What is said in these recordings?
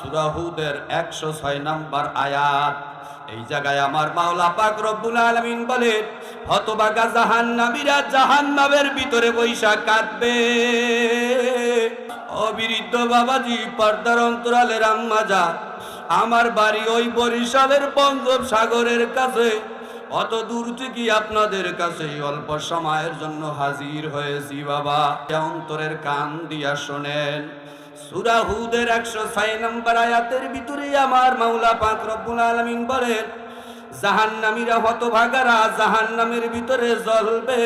সুরাহুদের একশো ছয় নাম্বার আয়াত। এই জায়গায় আমার মাওলা পাক রব্বুল আলামিন বলেন হতবাগা জাহান্নামীরা জাহান্নামের ভিতরে বৈশাখ কাঁদবে অবিরিদ্ধ বাবাজি, পর্দার অন্তরালের আম্মা যা, আমার বাড়ি ওই বরিশালের বঙ্গোপসাগরের কাছে। অত দূর থেকে আপনাদের কাছে অল্প সময়ের জন্য হাজির হয়েছি বাবা। অন্তরের কান দিয়া শোনেন। সুরা হুদের একশো ছয় নম্বর আয়াতের ভিতরে আমার মাওলা পাক রব্বুল আলামিন বলেন, জাহান্নামীরা হতভাগারা জাহান্নামের ভিতরে জ্বলবে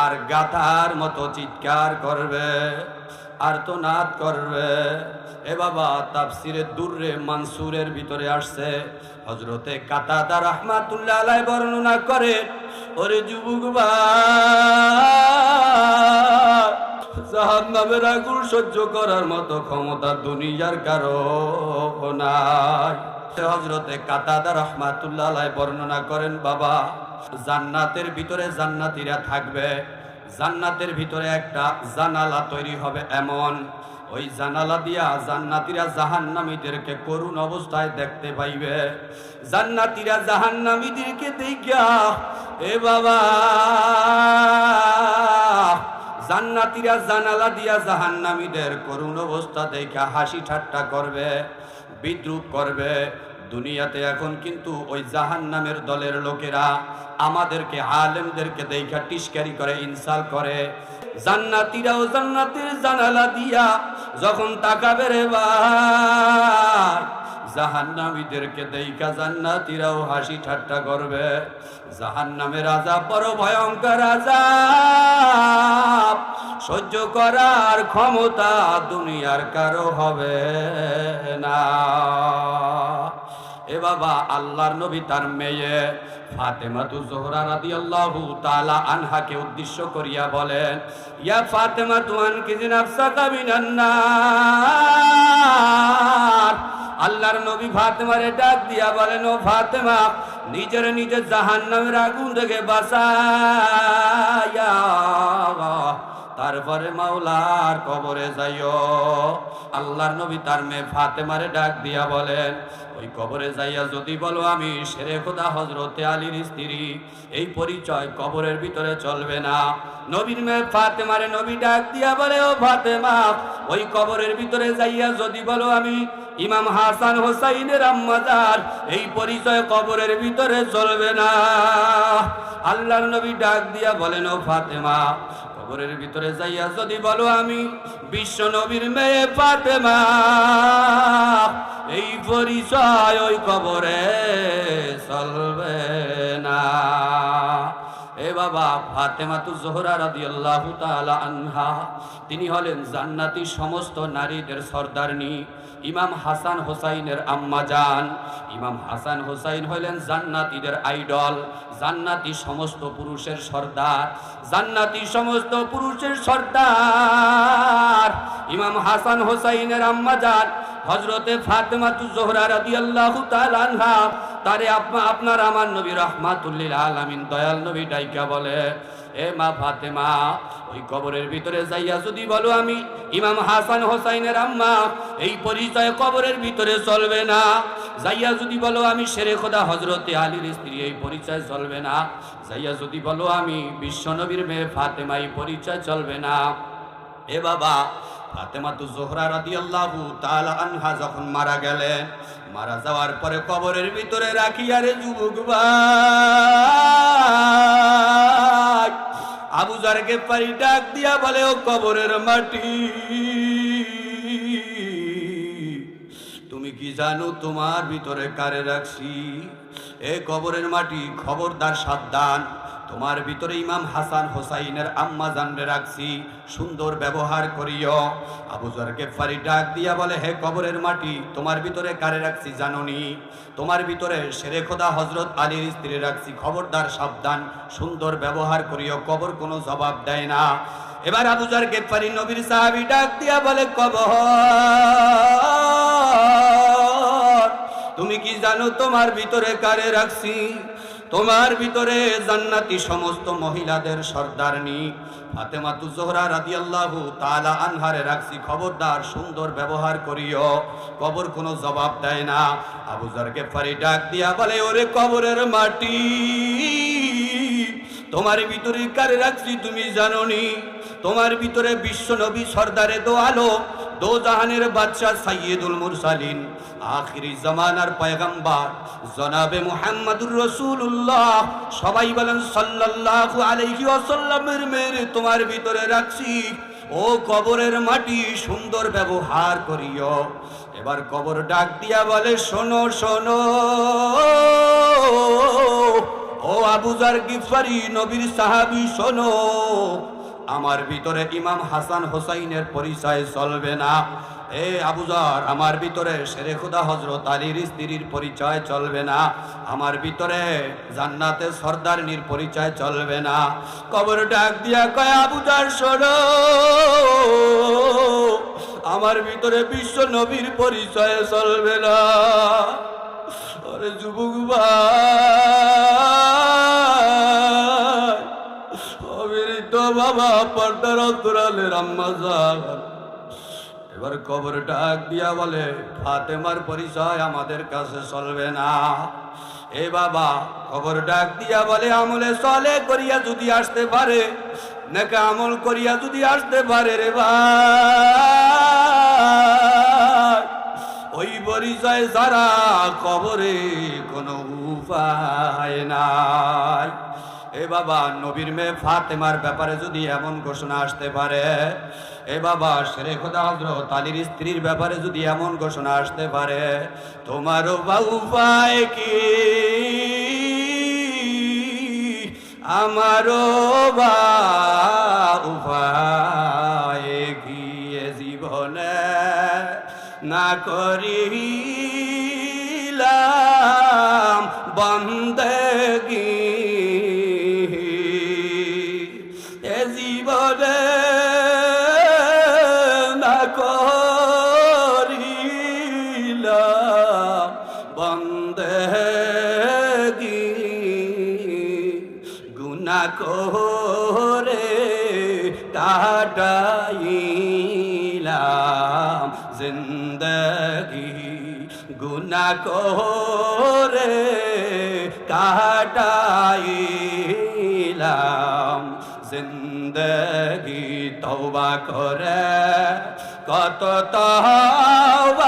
আর গাথার মতো চিৎকার করবে আর তো নাদ করবে। এ বাবা তাফসিরের দূরে মানসুরের ভিতরে আসছে। হজরতে কাতাদা রহমাতুল্লাহ বর্ণনা করে ওরে যুবক জাহান নামের আগুন সহ্য করার মতো ক্ষমতা দুনিয়ার কারও নাই। হজরতে কাতাদা রহমাতুল্লাহ বর্ণনা করেন, বাবা, জান্নাতের ভিতরে জান্নাতীরা থাকবে। জান্নাতের ভিতরে একটা জানালা তৈরি হবে এমন। ওই জানালা দিয়া জান্নাতীরা জাহান্নামীদেরকে করুণ অবস্থায় দেখতে পাইবে। জান্নাতীরা জাহান্নামীদেরকে দেখা এ বাবা জান্নাতীরা জানালা দিয়া জাহান্নামীদের করুণ অবস্থা দেখা হাসি ঠাট্টা করবে, বিদ্রুপ করবে। দুনিয়াতে এখন কিন্তু ওই জাহান্নামের দলের লোকেরা আমাদেরকে, আলেমদেরকে দেখা টিস্কারি করে, ইনসাল করে। জান্নাতীরাও জান্নাতের জানালা দিয়া যখন তাকাবে রে বার জাহান্নামীদেরকে দেইকা জান্নাতীরাও হাসি ঠাট্টা করবে। জাহান্নামের রাজা বড় ভয়ঙ্কর রাজা সহ্য করার ক্ষমতা দুনিয়ার কারও হবে না। এ বাবা, আল্লাহর নবী তার মেয়ে ফাতেমাতু জোহরা রাদিয়াল্লাহু তাআলা আনহাকে উদ্দেশ্য করিয়া বলেন, ইয়া ফাতেমা কিজি নাফসাকা মিনান নার। আল্লাহর নবী ফাতেমারে ডাক দিয়া বলেন ও ফাতেমা, নিজের নিজের জাহান্নামের আগুন থেকে বাঁচায়া তারপরে মাওলার কবরে যাইও। আল্লাহর নবী তার মেয়ে ফাতেমারে ডাক দিয়া বলেন, ওই কবরে যাইয়া যদি বলো আমি শেরে খোদা হজরতে আলীর স্ত্রী, এই পরিচয় কবরের ভিতরে চলবে না। নবীর মেয়ে ফাতেমারে নবী ডাক দিয়া বলে, ও ফাতেমা, ওই কবরের ভিতরে যাইয়া যদি বলো আমি ইমাম হাসান হোসাইনের আম্মাজার এই পরিচয় কবরের ভিতরে চলবে না। আল্লাহর নবী ডাক দিয়া বলেন, ও ফাতেমা, কবরের ভিতরে যাইয়া যদি বলো আমি, বিশ্ব নবীর মেয়ে ফাতেমা, এই পরিচয় ওই কবরে চলবে না। বাবা ফাতেমা তু জোহরা রাদিয়াল্লাহু তাআলা আনহা। তিনি হলেন জান্নাতি সমস্ত নারীদের সর্দারনি। ইমাম হাসান হোসাইনের আম্মা জান। ইমাম হাসান হোসাইন হলেন জান্নাতীদের আইডল, জান্নাতি সমস্ত পুরুষের সর্দার। জান্নাতি সমস্ত পুরুষের সর্দার। ইমাম হাসান হোসাইনের আম্মা জান। হজরতে ফাতেমাতু জোহরা রাদিয়াল্লাহু তাআলা আনহা, তারে আপনা, আপনার আমার নবী রহমাতুল্লিল আলামিন দয়াল নবী ডাইকা বলে, এ মা ফাতেমা, ওই কবরের ভিতরে যাইয়া যদি বলো আমি ইমাম হাসান হোসাইনের আম্মা, এই পরিচয় কবরের ভিতরে চলবে না। যাইয়া যদি বলো আমি শেরে খোদা হজরতে আলীর স্ত্রী, এই পরিচয় চলবে না। যাইয়া যদি বলো আমি বিশ্বনবীর মেয়ে ফাতেমা, এই পরিচয় চলবে না। এ বাবা যখন মারা মারা যাওয়ার পরে কবরের ভিতরে আবু দিয়া বলে, ও কবরের মাটি, তুমি কি জানো তোমার ভিতরে কারে রাখছি? এ কবরের মাটি খবরদার সাবধান তোমার ভিতরে ইমাম হাসান হোসাইনের আম্মা জানরে রাখছি, সুন্দর ব্যবহার করিও। আবু জরকে ফারি ডাক দিয়া বলে, হে কবরের মাটি, তোমার ভিতরে কারে রাখছি জাননি? তোমার ভিতরে শেরে খোদা হজরত আলীর স্ত্রী রাখছি, খবরদার, সাবধান, সুন্দর ব্যবহার করিও, কবর কোনো জবাব দেয় না। এবার আবু জার গেফারি নবীর সাহাবি ডাক দিয়া বলে, কবর, তুমি কি জানো তোমার ভিতরে কারে রাখছি? তোমার ভিতরে জান্নাতি সমস্ত মহিলাদের সর্দারনি। ফাতেমাতু জোহরা রাদিয়াল্লাহু তালা আনহারে রাখছি, খবরদার, সুন্দর ব্যবহার করিও। কবর কোনো জবাব দেয় না। আবু জারকে ফারি ডাক দিয়া বলে, ওরে কবরের মাটি, তোমার ভিতরে কারে রাখছি তুমি জানোনি? তোমার ভিতরে বিশ্ব নবী সর্দারে আলো দো জাহানের বাদশাহ সাইয়্যিদুল মুরসালিন, আখিরি জামানার পয়গম্বর, জনাবে মুহাম্মাদুর রাসূলুল্লাহ। সবাই বলেন, সাল্লাল্লাহু আলাইহি ওয়াসাল্লামের মেরে তোমার ভিতরে রাখছি। ও কবরের মাটি সুন্দর ব্যবহার করিও। এবার কবর ডাক দিয়া বলে, শোনো শোনো। ও আবুজার গিফারি নবীর সাহাবি, শোনো। আমার ভিতরে ইমাম হাসান হোসাইনের পরিচয় চলবে না। এ আবুজার আমার ভিতরে শেরে খুদা হজরত আলীর স্ত্রীর পরিচয় চলবে না। আমার ভিতরে জান্নাতে সর্দারনির পরিচয় চলবে না। কবর ডাক দিয়া কয় আবুজার সর। আমার ভিতরে বিশ্ব নবীর পরিচয় চলবে না। যুবক ভাই। বাবা, পর্দার অন্তরালের আম্মা এবার কবর ডাক দিয়া বলে, ফাতেমার পরিচয় আমাদের কাছে চলবে না। এ বাবা, কবর ডাক দিয়া বলে, আমলে চলে করিয়া যদি আসতে পারে, নাকি আমল করিয়া যদি আসতে পারে রে ভাই। ওই পরিচয় যারা কবরে কোনো উপায় নাই। এ বাবা, নবীর মেয়ে ফাতেমার ব্যাপারে যদি এমন ঘোষণা আসতে পারে, এ বাবা, শেরে খোদা হজরত আলীর স্ত্রীর ব্যাপারে যদি এমন ঘোষণা আসতে পারে তোমারও বা উপায় কি? আমারও বা গিয়ে জীবনে? না করিলাম বন্দেগি কাটাইলাম জিন্দগি গুনা করে কাটাইলাম জিন্দগি তওবা করে কত তওবা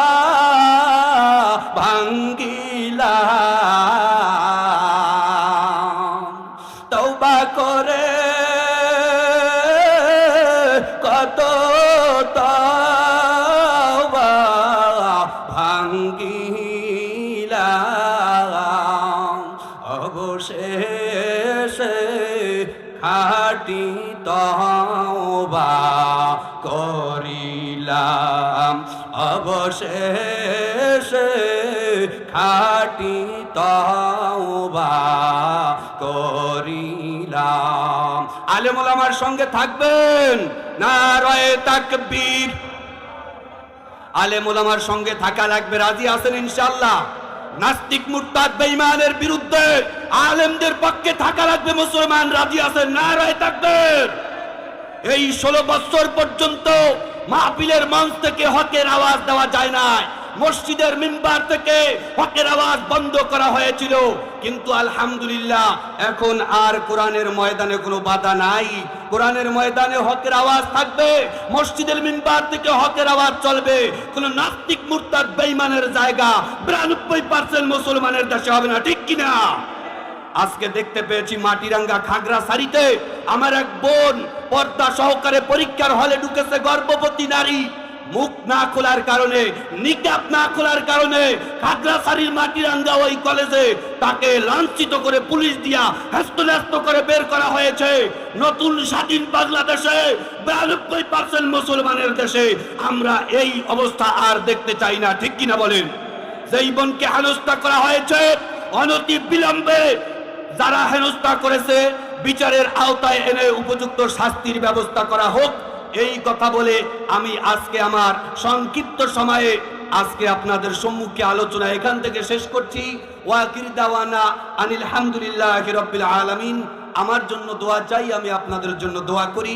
খাটি তওবা করিলাম। অবশেষে খাটি তওবা করিলাম। আলেম ওলামার সঙ্গে থাকবেন? না রয়ে তাকবীর। আলেম ওলামার সঙ্গে থাকা লাগবে। রাজি আছেন ইনশাল্লাহ নাস্তিক মুরতাদ বেঈমানের বিরুদ্ধে আলেমদের পক্ষে থাকা লাগবে, মুসলমান রাজি আছে না, রায় থাকবে এই ষোলো বছর পর্যন্ত মাহফিলের মঞ্চ থেকে হকের আওয়াজ দেওয়া যায় নাই। মসজিদের মিম্বার থেকে হকের আওয়াজ বন্ধ করা হয়েছিল। কিন্তু আলহামদুলিল্লাহ, এখন আর কোরআনের ময়দানে কোনো বাধা নাই। কোরআনের ময়দানে হকের আওয়াজ থাকবে, মসজিদের মিম্বার থেকে হকের আওয়াজ চলবে। কোন নাস্তিক, মুরতাদ, বেঈমানের জায়গা বিরানব্বই পার্সেন্ট মুসলমানের দেশে হবে না, ঠিক কিনা? আজকে দেখতে পেয়েছি মাটিরাঙ্গা খাগড়া সারিতে আমার এক বোন পর্দা সহকারে পরীক্ষার হলে ঢুকেছে গর্ভবতী নারী। মুখ না খোলার কারণে নিকাপ না খোলার কারণে খাগড়াছড়ির মাটিরাঙ্গা ওই কলেজে তাকে লাঞ্ছিত করে পুলিশ দিয়া হ্যাস্ত করে বের করা হয়েছে। নতুন স্বাধীন বাংলাদেশে বিরানব্বই পার্সেন্ট মুসলমানের দেশে আমরা এই অবস্থা আর দেখতে চাই না, ঠিক কিনা বলেন? যেই বোনকে হেনস্থা করা হয়েছে, অনতি বিলম্বে যারা হেনস্থা করেছে, বিচারের আওতায় এনে উপযুক্ত শাস্তির ব্যবস্থা করা হোক এই কথা বলে আমি আজকে আমার সংক্ষিপ্ত সময়ে আজকে আপনাদের সম্মুখে আলোচনা এখান থেকে শেষ করছি। ওয়াকির দাওয়ানা আনিল হামদুলিল্লাহ আলামিন। আমার জন্য দোয়া চাই, আমি আপনাদের জন্য দোয়া করি।